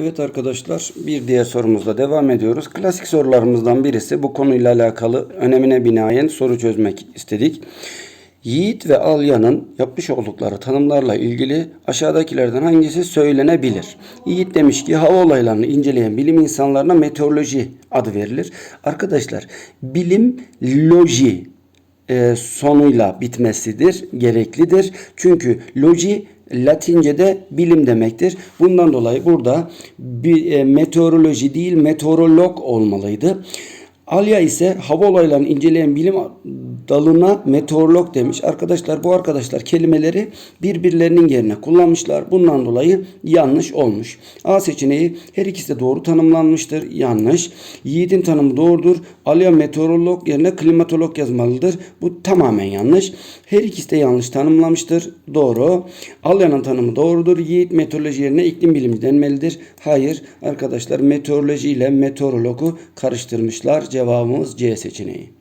Evet arkadaşlar bir diğer sorumuzla devam ediyoruz. Klasik sorularımızdan birisi bu konuyla alakalı önemine binaen soru çözmek istedik. Yiğit ve Alya'nın yapmış oldukları tanımlarla ilgili aşağıdakilerden hangisi söylenebilir? Yiğit demiş ki hava olaylarını inceleyen bilim insanlarına meteoroloji adı verilir. Arkadaşlar bilim loji e, sonuyla bitmesidir, gereklidir. Çünkü loji Latince'de bilim demektir. Bundan dolayı burada bir e, meteoroloji değil meteorolog olmalıydı. Alya ise hava olaylarını inceleyen bilim dalına meteorolog demiş. Arkadaşlar bu arkadaşlar kelimeleri birbirlerinin yerine kullanmışlar. Bundan dolayı yanlış olmuş. A seçeneği her ikisi de doğru tanımlanmıştır. Yanlış. Yiğit'in tanımı doğrudur. Alya meteorolog yerine klimatolog yazmalıdır. Bu tamamen yanlış. Her ikisi de yanlış tanımlamıştır. Doğru. Alya'nın tanımı doğrudur. Yiğit meteoroloji yerine iklim bilimi denmelidir. Hayır arkadaşlar meteoroloji ile meteorologu karıştırmışlar. Cevabımız C seçeneği.